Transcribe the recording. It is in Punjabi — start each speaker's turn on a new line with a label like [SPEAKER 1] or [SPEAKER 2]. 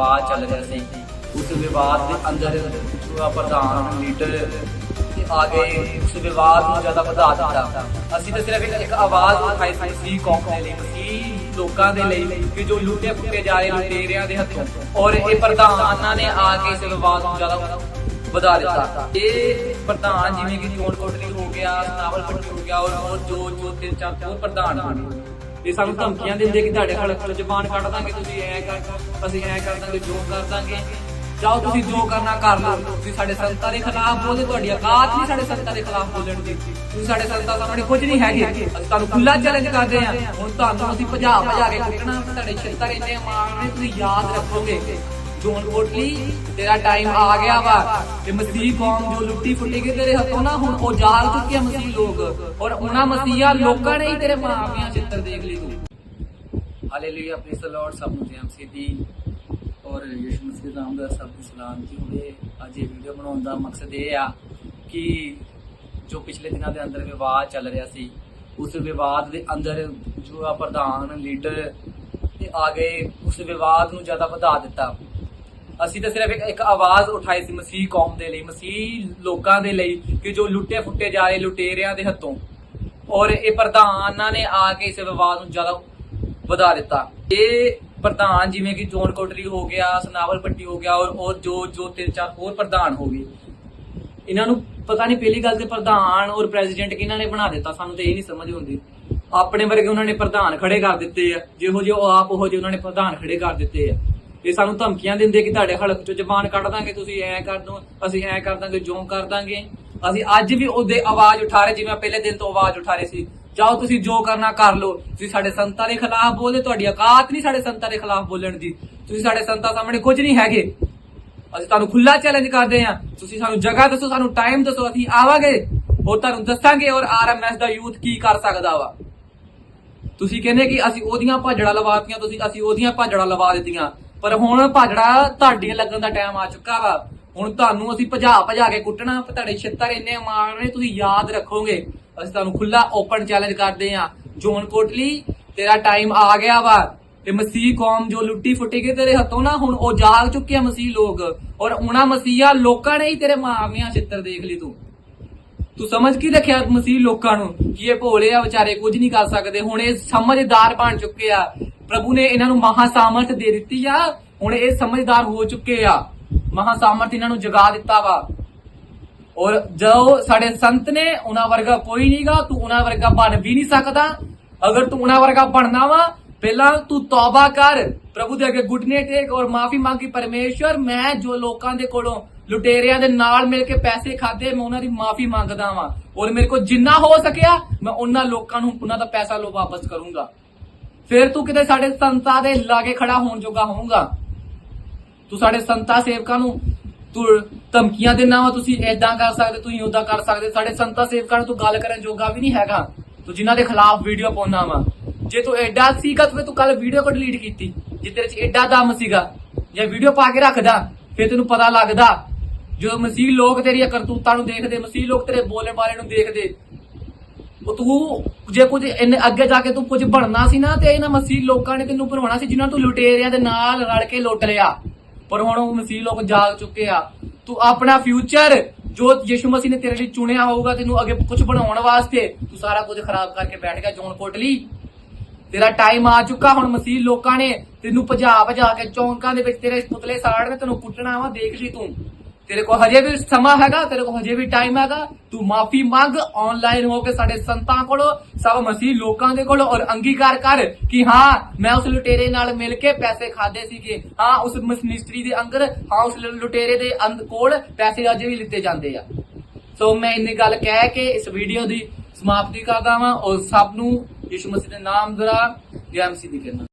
[SPEAKER 1] ਵਿਵਾਦ ਚੱਲ ਰਿਹਾ ਸੀ। ਉਸ ਵਿਵਾਦ ਦੇ ਅੰਦਰ ਪ੍ਰਧਾਨ ਲੀਡਰ ਆ ਗਏ ਉਸ ਵਿਵਾਦ ਨੂੰ ਜ਼ਿਆਦਾ ਵਧਾ ਦਿੱਤਾ। ਅਸੀਂ ਤਾਂ ਸਿਰਫ ਇੱਕ- ਆਵਾਜ਼ ਉਠਾਈ ਸੀ ਸੀ ਕੌਮ ਦੇ ਲਈ, ਸੀ ਲੋਕਾਂ ਦੇ ਲਈ ਕਿ ਜੋ ਲੁੱਟੇ ਫੁੱਟੇ ਜਾ ਰਹੇ ਲੁਟੇਰਿਆਂ ਦੇ ਹੱਥੋਂ। ਔਰ ਇਹ ਪ੍ਰਧਾਨਾਂ ਨੇ ਆ ਕੇ ਇਸ ਵਿਵਾਦ ਨੂੰ ਜ਼ਿਆਦਾ ਵਧਾ ਦਿੱਤਾ। ਇਹ ਪ੍ਰਧਾਨ ਜਿਵੇਂ ਕਿ ਚੋਣ ਕੋਟਲੀ ਹੋ ਗਿਆ ਨਾਵਲ ਪੱਟੀ ਹੋ ਗਿਆ, ਔਰ ਜੋ ਜੋ ਤਿੰਨ ਚਾਰ ਹੋਰ ਪ੍ਰਧਾਨ ਹੋਣੇ ਇਹ ਸਾਨੂੰ ਧਮਕੀਆਂ ਦਿੰਦੇ ਕਿ ਤੁਹਾਡੇ ਖਲਕ ਜ਼ਬਾਨ ਕੱਢ ਦਾਂਗੇ, ਤੁਸੀਂ ਐ ਕਰ, ਅਸੀਂ ਐ ਕਰ ਦਾਂਗੇ ਜੋ ਕਰ ਦਾਂਗੇ। ਜਾਓ ਤੁਸੀਂ ਜੋ ਕਰਨਾ ਕਰ ਲਓ। ਤੁਸੀਂ ਸਾਡੇ ਸੰਤਾਂ ਦੇ ਖਿਲਾਫ ਬੋਲੇ ਤੁਹਾਡੀ ਔਕਾਤ ਨਹੀਂ ਸਾਡੇ ਸੰਤਾਂ ਦੇ ਖਿਲਾਫ ਬੋਲਣ ਦੀ ਤੁਸੀਂ ਸਾਡੇ ਸੰਤਾਂ ਸਾਹਮਣੇ ਕੁਝ ਨਹੀਂ ਹੈਗੇ। ਅਸੀਂ ਤੁਹਾਨੂੰ ਖੁੱਲਾ ਚੈਲੰਜ ਕਰਦੇ ਹਾਂ। ਹੁਣ ਤੁਹਾਨੂੰ ਅਸੀਂ ਭਜਾ ਭਜਾ ਕੇ ਕੁੱਟਣਾ, ਤੁਹਾਡੇ ਛਿੱਤਰ ਇੰਨੇ ਮਾਰਨੇ ਤੁਸੀਂ ਯਾਦ ਰੱਖੋਗੇ। ਜੋਨ ਕੋਟਲੀ, ਤੇਰਾ ਟਾਈਮ ਆ ਗਿਆ ਵਾ। ਤੇ ਮਸੀਹ ਕੌਮ ਜੋ ਲੁੱਟੀ ਫੁੱਟੀ ਗਈ, ਤੇਰੇ ਹੱਥੋਂ ਨਾ ਹੁਣ ਉਹ ਜਾਗ ਚੁੱਕੇ ਆ ਮਸੀਹ ਲੋਕ। ਔਰ ਉਹਨਾਂ ਮਸੀਹਾ ਲੋਕਾਂ ਨੇ ਹੀ ਤੇਰੇ ਮਾਪਿਆਂ ਚਿੱਤਰ ਦੇਖ ਲਈ ਤੂੰ। ਹਾਲੇਲੂਇਆ ਪ੍ਰੀਸ ਲਾਰਡ ਸਭ ਨੂੰ ਜੈਮਸੀ ਦੀ। ਔਰ ਯਿਸੂ ਮਸੀਹ ਦਾ ਨਾਮ ਸਭ ਨੂੰ ਸਲਾਮ ਜੀ ਹੋਵੇ। ਅੱਜ ਇਹ ਵੀਡੀਓ ਬਣਾਉਣ ਦਾ ਮਕਸਦ ਇਹ ਆ ਕਿ ਜੋ ਪਿਛਲੇ ਦਿਨਾਂ ਦੇ ਅੰਦਰ ਵਿਵਾਦ ਚੱਲ ਰਿਹਾ ਸੀ, ਉਸ ਵਿਵਾਦ ਦੇ ਅੰਦਰ ਜੋ ਆ ਪ੍ਰਧਾਨ ਲੀਡਰ ਤੇ ਆ ਗਏ, ਉਸ ਵਿਵਾਦ ਨੂੰ ਜ਼ਿਆਦਾ ਵਧਾ ਦਿੱਤਾ। ਅਸੀਂ ਤਾਂ ਸਿਰਫ ਇੱਕ ਇੱਕ ਆਵਾਜ਼ ਉਠਾਈ ਸੀ ਮਸੀਹ ਕੌਮ ਦੇ ਲਈ, ਮਸੀਹ ਲੋਕਾਂ ਦੇ ਲਈ ਕਿ ਜੋ ਲੁੱਟੇ ਫੁੱਟੇ ਜਾ ਰਹੇ ਲੁਟੇਰਿਆਂ ਦੇ ਹੱਥੋਂ। ਔਰ ਇਹ ਪ੍ਰਧਾਨਾਂ ਨੇ ਆ ਕੇ ਇਸ ਵਿਵਾਦ ਨੂੰ ਜ਼ਿਆਦਾ ਵਧਾ ਦਿੱਤਾ। ਇਹ ਪ੍ਰਧਾਨ ਜਿਵੇਂ ਕਿ ਜੋਨ ਕੋਟਰੀ ਹੋ ਗਿਆ, ਸਨਾਵਲ ਪੱਟੀ ਹੋ ਗਿਆ, ਔਰ ਔਰ ਜੋ ਜੋ ਤਿੰਨ ਚਾਰ ਹੋਰ ਪ੍ਰਧਾਨ ਹੋ ਗਏ। ਇਹਨਾਂ ਨੂੰ ਪਤਾ ਨਹੀਂ ਪਹਿਲੀ ਗੱਲ ਤੇ ਪ੍ਰਧਾਨ ਔਰ ਪ੍ਰੈਜ਼ੀਡੈਂਟ ਕਿਹਨਾਂ ਨੇ ਬਣਾ ਦਿੱਤਾ, ਸਾਨੂੰ ਤੇ ਇਹ ਨਹੀਂ ਸਮਝ ਆਉਂਦੀ। ਆਪਣੇ ਵਰਗੇ ਉਹਨਾਂ ਨੇ ਪ੍ਰਧਾਨ ਖੜੇ ਕਰ ਦਿੱਤੇ ਆ। ਜਿਹੋ ਜਿਹੇ ਉਹ ਆਪ, ਉਹ ਜਿਹੇ ਉਹਨਾਂ ਨੇ ਪ੍ਰਧਾਨ ਖੜੇ ਕਰ ਦਿੱਤੇ ਆ। ਇਹ ਸਾਨੂੰ ਧਮਕੀਆਂ ਦਿੰਦੇ ਕਿ ਤੁਹਾਡੇ ਹਲਕ ਚੋਂ ਜ਼ਬਾਨ ਕੱਢ ਦਾਂਗੇ, ਤੁਸੀਂ ਐ ਕਰ ਦੋ, ਅਸੀਂ ਐ ਕਰ ਦਾਂਗੇ ਜੋ ਕਰ ਦਾਂਗੇ। ਅਸੀਂ ਅੱਜ ਵੀ ਉਹਦੇ ਆਵਾਜ਼ ਉਠਾ ਰਹੇ, ਜਿਵੇਂ ਪਹਿਲੇ ਦਿਨ ਤੋਂ ਆਵਾਜ਼ ਉਠਾ ਰਹੇ ਸੀ। ਚਾਹੋ ਤੁਸੀਂ ਜੋ ਕਰਨਾ ਕਰ ਲਓ। ਤੁਸੀਂ ਸਾਡੇ ਸੰਤਾਂ ਦੇ ਖਿਲਾਫ ਬੋਲਦੇ, ਤੁਹਾਡੀ ਔਕਾਤ ਨਹੀਂ ਸਾਡੇ ਸੰਤਾਂ ਦੇ ਖਿਲਾਫ ਬੋਲਣ ਦੀ। ਤੁਸੀਂ ਸਾਡੇ ਸੰਤਾਂ ਸਾਹਮਣੇ ਕੁਝ ਨਹੀਂ ਹੈਗੇ। ਅਸੀਂ ਤੁਹਾਨੂੰ ਖੁੱਲਾ ਚੈਲੰਜ ਕਰਦੇ ਹਾਂ। ਤੁਸੀਂ ਸਾਨੂੰ ਜਗ੍ਹਾ ਦੱਸੋ, ਸਾਨੂੰ ਟਾਈਮ ਦੱਸੋ, ਅਸੀਂ ਆਵਾਂਗੇ। ਉਹ ਤੁਹਾਨੂੰ ਦੱਸਾਂਗੇ ਔਰ ਆਰਐਮਐਸ ਦਾ ਯੂਥ ਕੀ ਕਰ ਸਕਦਾ ਵਾ। ਤੁਸੀਂ ਕਹਿੰਦੇ ਕਿ ਅਸੀਂ ਉਹਦੀਆਂ ਭਾਜੜਾ ਲਵਾਤੀਆਂ ਤੁਸੀਂ ਅਸੀਂ ਉਹਦੀਆਂ ਭਾਜੜਾ ਲਵਾ ਦਿੱਤੀਆਂ। ਪਰ ਹੁਣ ਭਾਜੜਾ ਤੁਹਾਡੀਆਂ ਲੱਗਣ ਦਾ ਟਾਈਮ ਆ ਚੁੱਕਾ ਵਾ। ਹੁਣ ਤੁਹਾਨੂੰ ਅਸੀਂ ਭਜਾ ਭਜਾ ਕੇ ਕੁੱਟਣਾ ਤੁਹਾਡੇ ਛਿੱਤਰ ਇੰਨੇ ਮਾਰਨੇ ਤੁਸੀਂ ਯਾਦ ਰੱਖੋਗੇ। ਅਸੀਂ ਤੁਹਾਨੂੰ ਖੁੱਲਾ ਓਪਨ ਚੈਲੰਜ ਕਰਦੇ ਹਾਂ। ਜੋਨ ਕੋਟਲੀ, ਤੇਰਾ ਟਾਈਮ ਆ ਗਿਆ ਵਾ। ਤੇ ਮਸੀਹ ਕੌਮ ਜੋ ਲੁੱਟੀ ਫੁੱਟੀ ਗਈ, ਤੇਰੇ ਹੱਥੋਂ ਨਾ ਹੁਣ ਉਹ ਜਾਗ ਚੁੱਕੇ ਆ ਮਸੀਹ ਲੋਕ। ਔਰ ਉਹਨਾਂ ਮਸੀਹਾ ਲੋਕਾਂ ਨੇ ਹੀ ਤੇਰੇ ਮਾਪਿਆਂ ਛਿੱਤਰ ਦੇਖ ਲਈ ਤੂੰ। ਤੂੰ ਸਮਝ ਕੀ ਰੱਖਿਆ ਮਸੀਹ ਲੋਕਾਂ ਨੂੰ? ਕਿ ਇਹ ਭੋਲੇ ਆ ਵਿਚਾਰੇ ਕੁਝ ਨਹੀਂ ਕਰ ਸਕਦੇ? ਹੁਣ ਇਹ ਸਮਝਦਾਰ ਬਣ ਚੁੱਕੇ ਆ। ਪ੍ਰਭੂ ਨੇ ਇਹਨਾਂ ਨੂੰ ਮਹਾ ਸਾਮਰਥ ਦੇ ਦਿੱਤੀ ਆ। ਹੁਣ ਇਹ ਸਮਝਦਾਰ ਹੋ ਚੁੱਕੇ ਆ। ਮਹਾ ਸਾਮਰਥ ਇਹਨਾਂ ਨੂੰ ਜਗਾ ਦਿੱਤਾ ਵਾ। ਔਰ ਜੋ ਸਾਡੇ ਸੰਤ ਨੇ ਉਹਨਾਂ ਵਰਗਾ ਕੋਈ ਨਹੀਂਗਾ, ਤੂੰ ਉਹਨਾਂ ਵਰਗਾ ਬਣ ਵੀ ਨਹੀਂ ਸਕਦਾ। ਅਗਰ ਤੂੰ ਉਹਨਾਂ ਵਰਗਾ ਬਣਨਾ ਵਾ, ਪਹਿਲਾਂ ਤੂੰ ਤੌਬਾ ਕਰ। ਪ੍ਰਭੂ ਦੇ ਅੱਗੇ ਗੁੱਟਨੇ ਟੇਕ ਔਰ ਮਾਫੀ ਮੰਗੀ ਪਰਮੇਸ਼ਵਰ, ਮੈਂ ਜੋ ਲੋਕਾਂ ਦੇ ਕੋਲੋਂ ਲੁਟੇਰਿਆਂ ਦੇ ਨਾਲ ਮਿਲ ਕੇ ਪੈਸੇ ਖਾਦੇ ਮੈਂ ਉਹਨਾਂ ਦੀ ਮਾਫੀ ਮੰਗਦਾ ਵਾਂ। ਔਰ ਮੇਰੇ ਕੋਲ ਜਿੰਨਾ ਹੋ ਸਕਿਆ, ਮੈਂ ਉਹਨਾਂ ਲੋਕਾਂ ਨੂੰ, ਉਹਨਾਂ ਦਾ ਪੈਸਾ ਲੋ ਵਾਪਸ ਕਰੂੰਗਾ। ਫਿਰ ਤੂੰ ਕਿਤੇ ਸਾਡੇ ਸੰਤਾਂ ਦੇ ਲਾਗੇ ਖੜਾ ਹੋਣ ਜੋਗਾ ਹੋਊਗਾ। ਤੂੰ ਸਾਡੇ ਸੰਤਾਂ ਸੇਵਕਾਂ ਨੂੰ ਤੂੰ ਧਮਕੀਆਂ ਦੇਣਾ ਵਾ, ਤੁਸੀਂ ਐਦਾਂ ਕਰ ਸਕਦੇ, ਤੁਸੀਂ ਉਦਾਂ ਕਰ ਸਕਦੇ। ਸਾਡੇ ਸੰਤਾਂ ਸੇਵਕਾਂ ਨੂੰ ਤੂੰ ਗੱਲ ਕਰਨ ਜੋਗਾ ਵੀ ਨਹੀਂ ਹੈਗਾ। ਤੂੰ ਜਿਨ੍ਹਾਂ ਦੇ ਖਿਲਾਫ ਵੀਡੀਓ ਪਾਉਣਾ ਵਾ। ਜੇ ਤੂੰ ਐਡਾ ਸੀਗਾ, ਤਾਂ ਤੂੰ ਕੱਲ ਵੀਡੀਓ ਕੋ ਡਿਲੀਟ ਕੀਤੀ ਜੇ ਤੇਰੇ 'ਚ ਐਡਾ ਦਮ ਸੀਗਾ। ਜੇ ਵੀਡੀਓ ਪਾ ਕੇ ਰੱਖਦਾ, ਫਿਰ ਤੈਨੂੰ ਪਤਾ ਲੱਗਦਾ ਜੋ ਮਸੀਹ ਲੋਕ ਤੇਰੀਆਂ ਕਰਤੂਤਾਂ ਨੂੰ ਦੇਖਦੇ, ਮਸੀਹ ਲੋਕ ਤੇਰੇ ਬੋਲਣ ਵਾਲੇ ਨੂੰ ਦੇਖਦੇ ਉਹ ਤੂੰ ਜੇ ਕੁਝ ਇੰਨੇ ਅੱਗੇ ਜਾ ਕੇ ਤੂੰ ਕੁਝ ਬਣਨਾ ਸੀ ਨਾ ਤੇ ਇਹਨਾਂ ਮਸੀਹ ਲੋਕਾਂ ਨੇ ਤੈਨੂੰ ਬਣਾਉਣਾ ਸੀ ਜਿਨ੍ਹਾਂ ਤੂੰ ਲੁਟੇਰਿਆਂ ਦੇ ਨਾਲ ਰਲ ਕੇ ਲੁੱਟ ਲਿਆ। ਪਰ ਹੁਣ ਉਹ ਮਸੀਹ ਲੋਕ ਜਾਗ ਚੁੱਕੇ ਆ। ਤੂੰ ਆਪਣਾ ਫਿਊਚਰ ਜੋ ਯਿਸੂ ਮਸੀਹ ਨੇ ਤੇਰੇ ਲਈ ਚੁਣਿਆ ਹੋਊਗਾ ਤੈਨੂੰ ਅੱਗੇ ਕੁਝ ਬਣਾਉਣ ਵਾਸਤੇ ਤੂੰ ਸਾਰਾ ਕੁਝ ਖਰਾਬ ਕਰਕੇ ਬੈਠ ਗਿਆ ਜੋਨ ਕੋਟਲੀ। ਤੇਰਾ ਟਾਈਮ ਆ ਚੁੱਕਾ, ਹੁਣ ਮਸੀਹ ਲੋਕਾਂ ਨੇ ਤੈਨੂੰ ਭਜਾ ਭਜਾ ਕੇ ਚੌਂਕਾਂ ਦੇ ਵਿੱਚ ਤੇਰੇ ਪੁਤਲੇ ਸਾੜਨੇ, ਤੈਨੂੰ ਕੁੱਟਣਾ ਵਾ, ਦੇਖ ਲਈ ਤੂੰ। ਤੇਰੇ ਕੋਲ ਹਜੇ ਵੀ ਸਮਾਂ ਹੈਗਾ, ਤੇਰੇ ਕੋਲ ਹਜੇ ਵੀ ਟਾਈਮ ਹੈਗਾ। ਤੂੰ ਮਾਫੀ ਮੰਗ ਆਨਲਾਈਨ ਹੋ ਕੇ ਸਾਡੇ ਸੰਤਾਂ ਕੋਲੋਂ, ਸਭ ਮਸੀਹ ਲੋਕਾਂ ਦੇ ਕੋਲ ਔਰ ਅੰਗੀਕਾਰ ਕਰ ਕਿ ਹਾਂ, ਮੈਂ ਉਸ ਲੁਟੇਰੇ ਨਾਲ ਮਿਲ ਕੇ ਪੈਸੇ ਖਾਦੇ ਸੀਗੇ। ਹਾਂ, ਉਸ ਮਿਨਿਸਟਰੀ ਦੇ ਅੰਦਰ, ਹਾਂ, ਉਸ ਲੁਟੇਰੇ ਦੇ ਅੰਦ- ਕੋਲ ਪੈਸੇ ਅਜੇ ਵੀ ਲਿੱਤੇ ਜਾਂਦੇ ਆ। ਸੋ ਮੈਂ ਇੰਨੀ ਗੱਲ ਕਹਿ ਕੇ ਇਸ ਵੀਡੀਓ ਦੀ ਸਮਾਪਤੀ ਕਰਦਾ ਵਾਂ ਔਰ ਸਭ ਨੂੰ ਯਿਸੂ ਮਸੀਹ ਦੇ ਨਾਮ ਦੁਆਰਾ ਜੈ ਮਸੀਹ ਦੀ ਕਿਰਪਾ